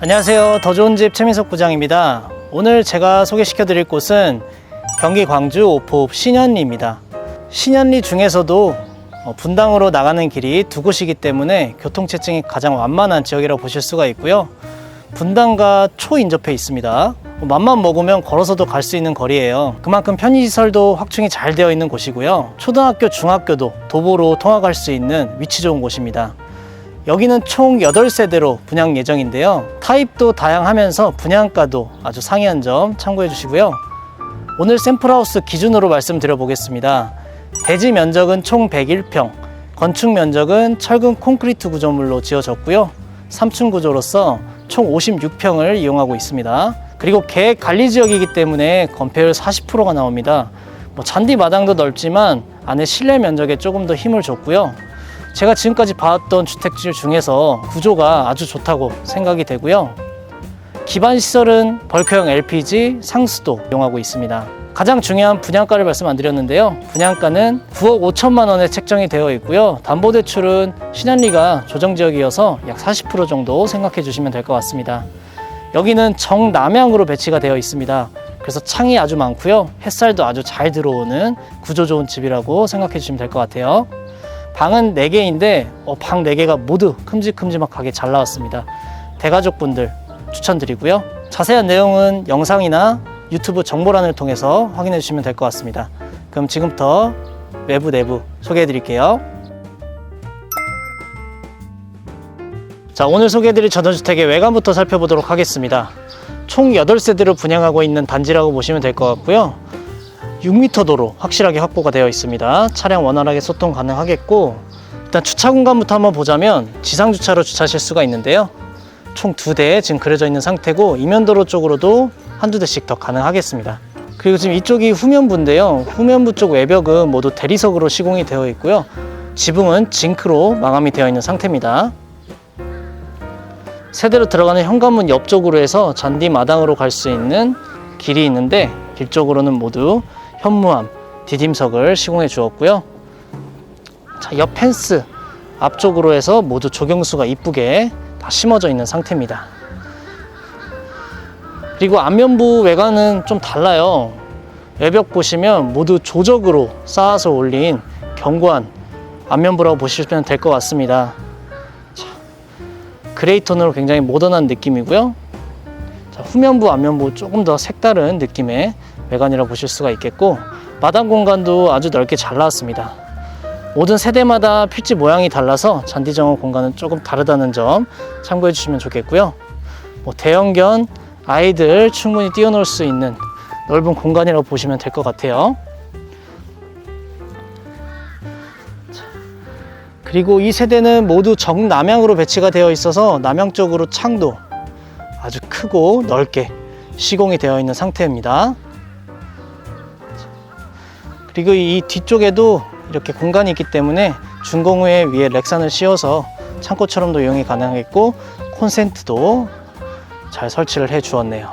안녕하세요. 더 좋은 집 최민석 부장입니다. 오늘 제가 소개시켜 드릴 곳은 경기 광주 오포읍 신현리입니다. 신현리 중에서도 어, 분당으로 나가는 길이 두 곳이기 때문에 교통체증이 가장 완만한 지역이라고 보실 수가 있고요. 분당과 초인접해 있습니다. 뭐 맘만 먹으면 걸어서도 갈 수 있는 거리예요. 그만큼 편의시설도 확충이 잘 되어 있는 곳이고요. 초등학교, 중학교도 도보로 통학할 수 있는 위치 좋은 곳입니다. 여기는 총 8세대로 분양 예정인데요. 타입도 다양하면서 분양가도 아주 상이한 점 참고해 주시고요. 오늘 샘플하우스 기준으로 말씀드려 보겠습니다. 대지 면적은 총 101평, 건축 면적은 철근 콘크리트 구조물로 지어졌고요. 3층 구조로서 총 56평을 이용하고 있습니다. 그리고 계획 관리 지역이기 때문에 건폐율 40%가 나옵니다. 뭐 잔디 마당도 넓지만 안에 실내 면적에 조금 더 힘을 줬고요. 제가 지금까지 봐왔던 주택질 중에서 구조가 아주 좋다고 생각이 되고요. 기반 시설은 벌크형 LPG, 상수도 이용하고 있습니다. 가장 중요한 분양가를 말씀 안 드렸는데요. 분양가는 9억 5천만 원에 책정이 되어 있고요. 담보대출은 신한리가 조정지역이어서 약 40% 정도 생각해 주시면 될 것 같습니다. 여기는 정남향으로 배치가 되어 있습니다. 그래서 창이 아주 많고요. 햇살도 아주 잘 들어오는 구조 좋은 집이라고 생각해 주시면 될 것 같아요. 방은 4개인데 어, 방 4개가 모두 큼직큼직하게 잘 나왔습니다. 대가족분들 추천드리고요. 자세한 내용은 영상이나 유튜브 정보란을 통해서 확인해 주시면 될 것 같습니다. 그럼 지금부터 외부 내부 소개해 드릴게요. 자, 오늘 소개해 드릴 전원주택의 외관부터 살펴보도록 하겠습니다. 총 8세대로 분양하고 있는 단지라고 보시면 될 것 같고요. 6m 도로 확실하게 확보가 되어 있습니다. 차량 원활하게 소통 가능하겠고 일단 주차 공간부터 한번 보자면 지상 주차로 주차하실 수가 있는데요. 총 두 대 지금 그려져 있는 상태고 이면도로 쪽으로도 한두 대씩 더 가능하겠습니다. 그리고 지금 이쪽이 후면부인데요. 후면부 쪽 외벽은 모두 대리석으로 시공이 되어 있고요. 지붕은 징크로 마감이 되어 있는 상태입니다. 세대로 들어가는 현관문 옆쪽으로 해서 잔디 마당으로 갈 수 있는 길이 있는데 길 쪽으로는 모두 현무암, 디딤석을 시공해 주었고요. 자, 옆 펜스 앞쪽으로 해서 모두 조경수가 이쁘게 다 심어져 있는 상태입니다. 그리고 안면부 외관은 좀 달라요. 외벽 보시면 모두 조적으로 쌓아서 올린 견고한 안면부라고 보시면 될 것 같습니다. 자, 그레이 톤으로 굉장히 모던한 느낌이고요. 자, 후면부, 앞면부 조금 더 색다른 느낌의 외관이라고 보실 수가 있겠고 마당 공간도 아주 넓게 잘 나왔습니다. 모든 세대마다 필지 모양이 달라서 잔디 정원 공간은 조금 다르다는 점 참고해 주시면 좋겠고요. 뭐 대형견 아이들 충분히 뛰어놀 수 있는 넓은 공간이라고 보시면 될 것 같아요. 그리고 이 세대는 모두 정남향으로 배치가 되어 있어서 남향 쪽으로 창도 아주 크고 넓게 시공이 되어 있는 상태입니다. 그리고 이 뒤쪽에도 이렇게 공간이 있기 때문에 준공 후에 위에 렉산을 씌워서 창고처럼도 이용이 가능했고 콘센트도 잘 설치를 해 주었네요.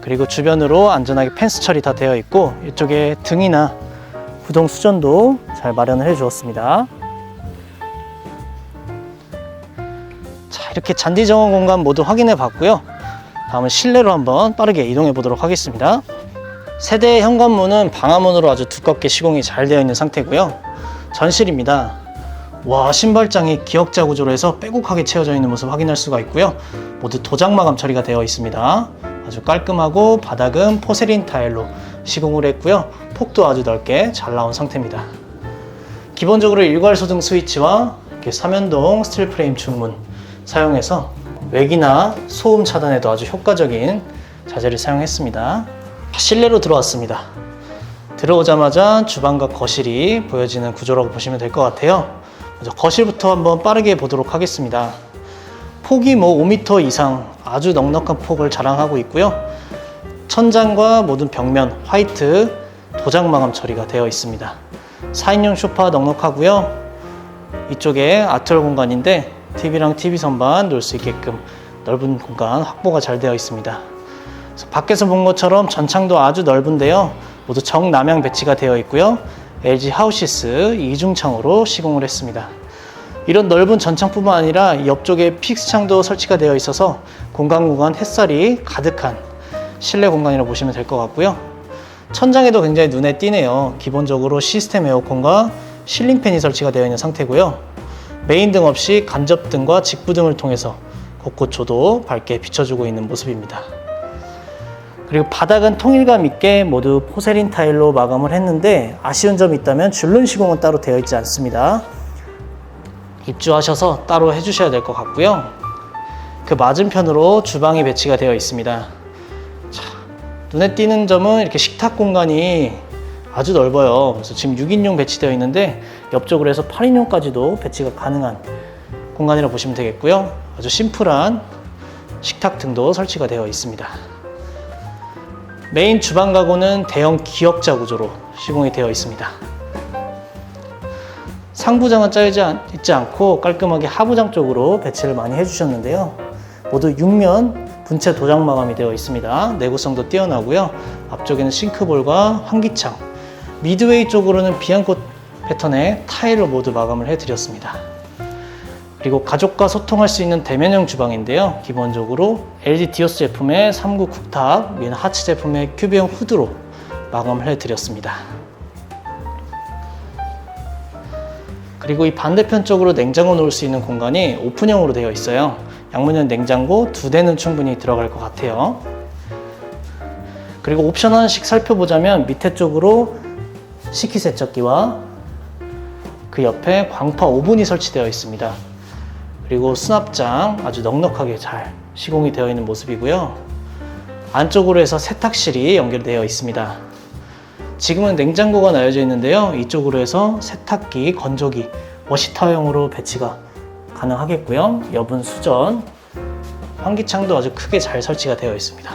그리고 주변으로 안전하게 펜스 처리 다 되어 있고 이쪽에 등이나 구동 수전도 잘 마련을 해 주었습니다. 자, 이렇게 잔디 정원 공간 모두 확인해 봤고요. 다음은 실내로 한번 빠르게 이동해 보도록 하겠습니다. 세대 현관문은 방화문으로 아주 두껍게 시공이 잘 되어 있는 상태고요. 전실입니다. 와 신발장이 기역자 구조로 해서 빼곡하게 채워져 있는 모습 확인할 수가 있고요. 모두 도장 마감 처리가 되어 있습니다. 아주 깔끔하고 바닥은 포세린 타일로 시공을 했고요. 폭도 아주 넓게 잘 나온 상태입니다. 기본적으로 일괄 소등 스위치와 이렇게 삼연동 스틸 프레임 중문 사용해서 외기나 소음 차단에도 아주 효과적인 자재를 사용했습니다. 실내로 들어왔습니다. 들어오자마자 주방과 거실이 보여지는 구조라고 보시면 될 것 같아요. 먼저 거실부터 한번 빠르게 보도록 하겠습니다. 폭이 뭐 5m 이상 아주 넉넉한 폭을 자랑하고 있고요. 천장과 모든 벽면 화이트 도장 마감 처리가 되어 있습니다. 4인용 소파 넉넉하고요. 이쪽에 아트월 공간인데 TV랑 TV 선반 놓을 수 있게끔 넓은 공간 확보가 잘 되어 있습니다. 밖에서 본 것처럼 전창도 아주 넓은데요. 모두 정남향 배치가 되어 있고요. LG 하우시스 이중창으로 시공을 했습니다. 이런 넓은 전창뿐만 아니라 옆쪽에 픽스창도 설치가 되어 있어서 공간 공간 햇살이 가득한 실내 공간이라고 보시면 될 것 같고요. 천장에도 굉장히 눈에 띄네요. 기본적으로 시스템 에어컨과 실링팬이 설치가 되어 있는 상태고요. 메인 등 없이 간접등과 직부등을 통해서 곳곳조도 밝게 비춰주고 있는 모습입니다. 그리고 바닥은 통일감 있게 모두 포세린 타일로 마감을 했는데 아쉬운 점이 있다면 줄눈 시공은 따로 되어 있지 않습니다. 입주하셔서 따로 해주셔야 될 것 같고요. 그 맞은편으로 주방이 배치가 되어 있습니다. 자, 눈에 띄는 점은 이렇게 식탁 공간이 아주 넓어요. 그래서 지금 6인용 배치되어 있는데 옆쪽으로 해서 8인용까지도 배치가 가능한 공간이라고 보시면 되겠고요. 아주 심플한 식탁 등도 설치가 되어 있습니다. 메인 주방 가구는 대형 기역자 구조로 시공이 되어 있습니다. 상부장은 짜여지 않- 있지 않고 깔끔하게 하부장 쪽으로 배치를 많이 해주셨는데요. 모두 6면 분체 도장 마감이 되어 있습니다. 내구성도 뛰어나고요. 앞쪽에는 싱크볼과 환기창, 미드웨이 쪽으로는 비앙코 패턴의 타일로 모두 마감을 해드렸습니다. 그리고 가족과 소통할 수 있는 대면형 주방인데요. 기본적으로 LG 디오스 제품의 3구 쿡탑, 위는 하츠 제품의 큐브형 후드로 마감을 해드렸습니다. 그리고 이 반대편 쪽으로 냉장고 놓을 수 있는 공간이 오픈형으로 되어 있어요. 양문형 냉장고 두 대는 충분히 들어갈 것 같아요. 그리고 옵션 하나씩 살펴보자면 밑에 쪽으로 식기 세척기와 그 옆에 광파 오븐이 설치되어 있습니다. 그리고 수납장 아주 넉넉하게 잘 시공이 되어 있는 모습이고요. 안쪽으로 해서 세탁실이 연결되어 있습니다. 지금은 냉장고가 놔여져 있는데요. 이쪽으로 해서 세탁기, 건조기, 워시타워용으로 배치가 가능하겠고요. 여분 수전, 환기창도 아주 크게 잘 설치가 되어 있습니다.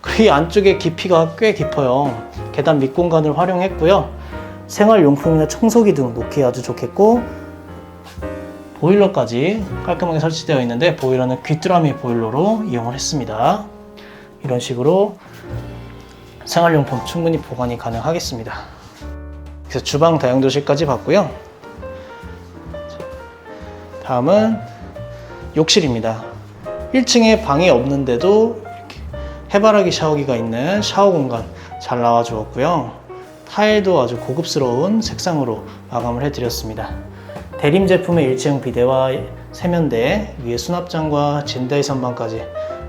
그리고 이 안쪽에 깊이가 꽤 깊어요. 계단 밑공간을 활용했고요. 생활용품이나 청소기 등 놓기 아주 좋겠고 보일러까지 깔끔하게 설치되어 있는데 보일러는 귀뚜라미 보일러로 이용을 했습니다. 이런 식으로 생활용품 충분히 보관이 가능하겠습니다. 그래서 주방 다용도실까지 봤고요. 다음은 욕실입니다. 1층에 방이 없는데도 이렇게 해바라기 샤워기가 있는 샤워 공간 잘 나와 주었고요. 타일도 아주 고급스러운 색상으로 마감을 해드렸습니다. 대림 제품의 일체형 비데와 세면대 위에 수납장과 진다이 선반까지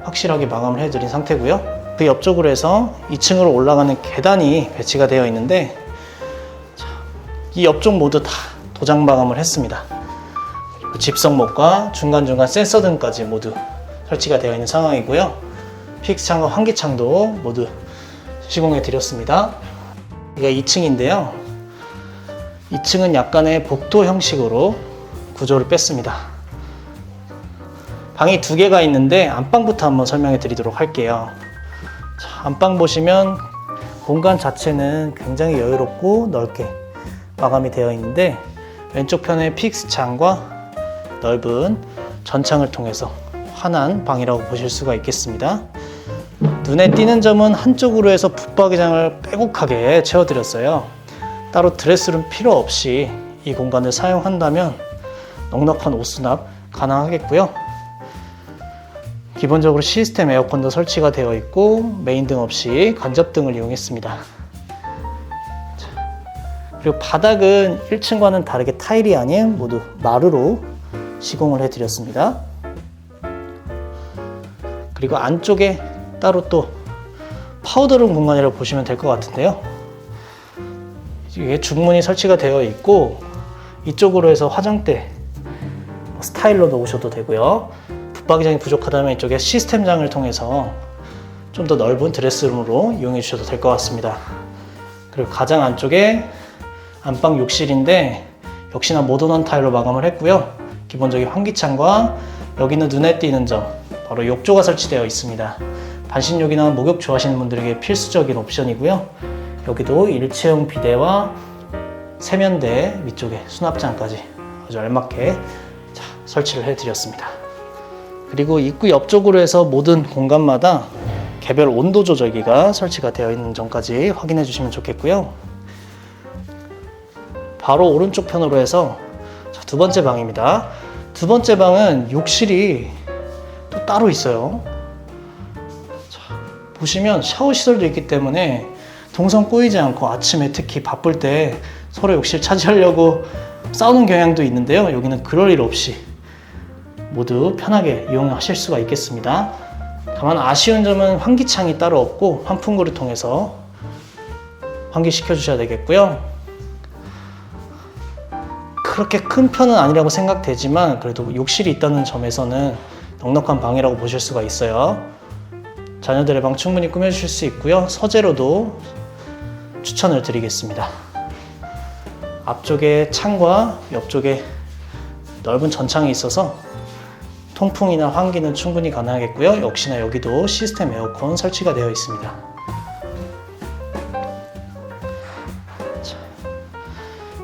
확실하게 마감을 해드린 상태고요. 그 옆쪽으로 해서 2층으로 올라가는 계단이 배치가 되어 있는데 자, 이 옆쪽 모두 다 도장 마감을 했습니다. 그리고 집성목과 중간중간 센서 등까지 모두 설치가 되어 있는 상황이고요. 픽스창과 환기창도 모두 시공해 드렸습니다. 이가 2층인데요. 2층은 약간의 복도 형식으로 구조를 뺐습니다. 방이 두 개가 있는데 안방부터 한번 설명해 드리도록 할게요. 자, 안방 보시면 공간 자체는 굉장히 여유롭고 넓게 마감이 되어 있는데 왼쪽 편에 픽스 창과 넓은 전창을 통해서 환한 방이라고 보실 수가 있겠습니다. 눈에 띄는 점은 한쪽으로 해서 붙박이장을 빼곡하게 채워드렸어요. 따로 드레스룸 필요 없이 이 공간을 사용한다면 넉넉한 옷 수납 가능하겠고요. 기본적으로 시스템 에어컨도 설치가 되어 있고 메인 등 없이 간접 등을 이용했습니다. 자, 그리고 바닥은 1층과는 다르게 타일이 아닌 모두 마루로 시공을 해드렸습니다. 그리고 안쪽에 따로 또 파우더룸 공간이라고 보시면 될 것 같은데요. 이게 중문이 설치가 되어 있고 이쪽으로 해서 화장대 스타일러 놓으셔도 되고요. 붙박이장이 부족하다면 이쪽에 시스템장을 통해서 좀 더 넓은 드레스룸으로 이용해 주셔도 될 것 같습니다. 그리고 가장 안쪽에 안방 욕실인데 역시나 모던한 타일로 마감을 했고요. 기본적인 환기창과 여기는 눈에 띄는 점 바로 욕조가 설치되어 있습니다. 반신욕이나 목욕 좋아하시는 분들에게 필수적인 옵션이고요. 여기도 일체형 비데와 세면대 위쪽에 수납장까지 아주 알맞게 자, 설치를 해드렸습니다. 그리고 입구 옆쪽으로 해서 모든 공간마다 개별 온도 조절기가 설치가 되어 있는 점까지 확인해 주시면 좋겠고요. 바로 오른쪽 편으로 해서 자, 두 번째 방입니다. 두 번째 방은 욕실이 또 따로 있어요. 자, 보시면 샤워 시설도 있기 때문에 동선 꼬이지 않고 아침에 특히 바쁠 때 서로 욕실 차지하려고 싸우는 경향도 있는데요. 여기는 그럴 일 없이 모두 편하게 이용하실 수가 있겠습니다. 다만 아쉬운 점은 환기창이 따로 없고 환풍구를 통해서 환기시켜 주셔야 되겠고요. 그렇게 큰 편은 아니라고 생각되지만 그래도 욕실이 있다는 점에서는 넉넉한 방이라고 보실 수가 있어요. 자녀들의 방 충분히 꾸며주실 수 있고요. 서재로도 추천을 드리겠습니다. 앞쪽에 창과 옆쪽에 넓은 전창이 있어서 통풍이나 환기는 충분히 가능하겠고요. 역시나 여기도 시스템 에어컨 설치가 되어 있습니다.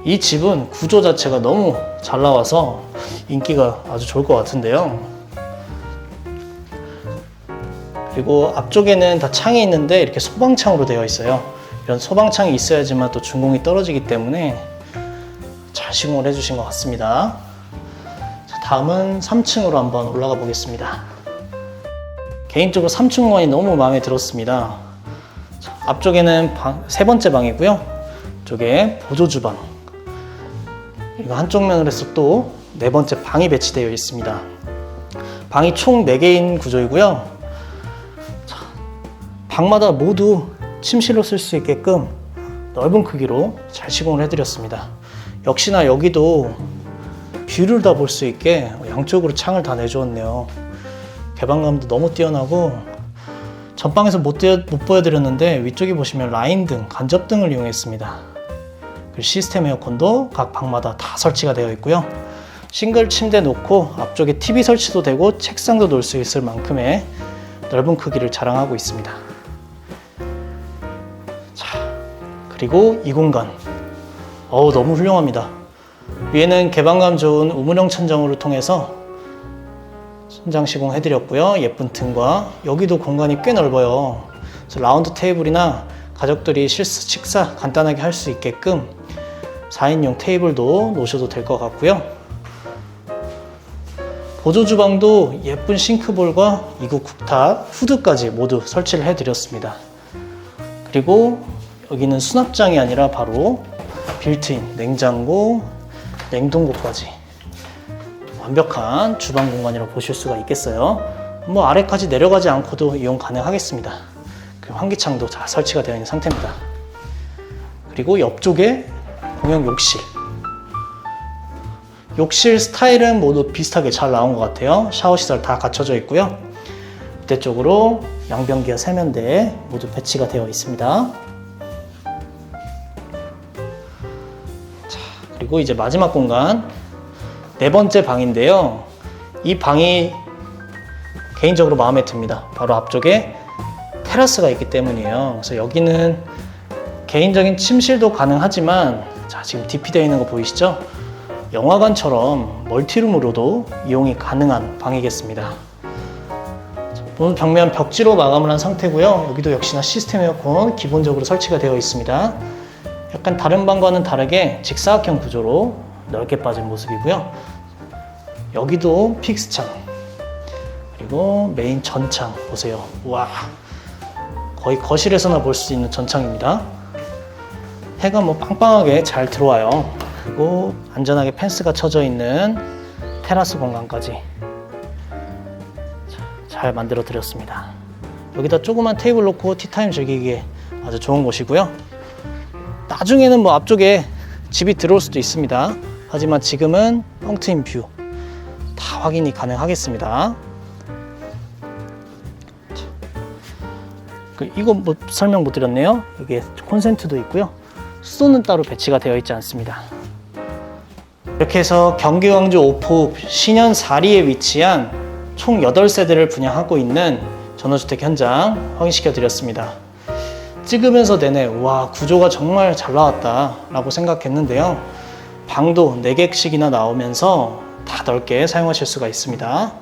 이 집은 구조 자체가 너무 잘 나와서 인기가 아주 좋을 것 같은데요. 그리고 앞쪽에는 다 창이 있는데 이렇게 소방창으로 되어 있어요. 이런 소방창이 있어야지만 또 준공이 떨어지기 때문에 잘 시공을 해주신 것 같습니다. 자, 다음은 3층으로 한번 올라가 보겠습니다. 개인적으로 3층 공간이 너무 마음에 들었습니다. 자, 앞쪽에는 방- 세 번째 방이고요. 이쪽에 보조 주방. 이거 한쪽 면으로 해서 또 네 번째 방이 배치되어 있습니다. 방이 총 4개인 구조이고요. 자, 방마다 모두 침실로 쓸 수 있게끔 넓은 크기로 잘 시공을 해드렸습니다. 역시나 여기도 뷰를 다 볼 수 있게 양쪽으로 창을 다 내주었네요. 개방감도 너무 뛰어나고 전방에서 못, 못 보여드렸는데 위쪽에 보시면 라인 등, 간접 등을 이용했습니다. 시스템 에어컨도 각 방마다 다 설치가 되어 있고요. 싱글 침대 놓고 앞쪽에 TV 설치도 되고 책상도 놓을 수 있을 만큼의 넓은 크기를 자랑하고 있습니다. 자, 그리고 이 공간. 어우, 너무 훌륭합니다. 위에는 개방감 좋은 우물형 천정으로 통해서 천장 시공해드렸고요. 예쁜 등과 여기도 공간이 꽤 넓어요. 라운드 테이블이나 가족들이 실수 식사 간단하게 할 수 있게끔 4인용 테이블도 놓으셔도 될 것 같고요. 보조 주방도 예쁜 싱크볼과 이국 국탑, 후드까지 모두 설치를 해드렸습니다. 그리고 여기는 수납장이 아니라 바로 빌트인 냉장고, 냉동고까지 완벽한 주방 공간이라고 보실 수가 있겠어요. 뭐 아래까지 내려가지 않고도 이용 가능하겠습니다. 그리고 환기창도 잘 설치가 되어 있는 상태입니다. 그리고 옆쪽에 공용 욕실. 욕실 스타일은 모두 비슷하게 잘 나온 것 같아요. 샤워 시설 다 갖춰져 있고요. 밑에 쪽으로 양변기와 세면대 모두 배치가 되어 있습니다. 자, 그리고 이제 마지막 공간 네 번째 방인데요. 이 방이 개인적으로 마음에 듭니다. 바로 앞쪽에 테라스가 있기 때문이에요. 그래서 여기는 개인적인 침실도 가능하지만 자, 지금 DP 되어 있는 거 보이시죠? 영화관처럼 멀티룸으로도 이용이 가능한 방이겠습니다. 오늘 벽면 벽지로 마감을 한 상태고요. 여기도 역시나 시스템 에어컨 기본적으로 설치가 되어 있습니다. 약간 다른 방과는 다르게 직사각형 구조로 넓게 빠진 모습이고요. 여기도 픽스창 그리고 메인 전창 보세요. 와 거의 거실에서나 볼 수 있는 전창입니다. 해가 뭐 빵빵하게 잘 들어와요. 그리고 안전하게 펜스가 쳐져 있는 테라스 공간까지 자, 잘 만들어 드렸습니다. 여기다 조그만 테이블 놓고 티타임 즐기기에 아주 좋은 곳이고요. 나중에는 뭐 앞쪽에 집이 들어올 수도 있습니다. 하지만 지금은 뻥 트인 뷰 다 확인이 가능하겠습니다. 자, 그 이거 뭐 설명 못 드렸네요. 여기에 콘센트도 있고요. 수도는 따로 배치가 되어 있지 않습니다. 이렇게 해서 경기 광주 오포 신현 4리에 위치한 총 8세대를 분양하고 있는 전원주택 현장 확인시켜 드렸습니다. 찍으면서 내내 와 구조가 정말 잘 나왔다 라고 생각했는데요. 방도 4개씩이나 나오면서 다 넓게 사용하실 수가 있습니다.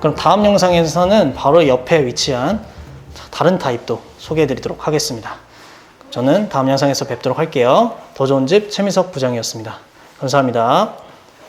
그럼 다음 영상에서는 바로 옆에 위치한 다른 타입도 소개해 드리도록 하겠습니다. 저는 다음 영상에서 뵙도록 할게요. 더 좋은 집 최민석 부장이었습니다. 감사합니다.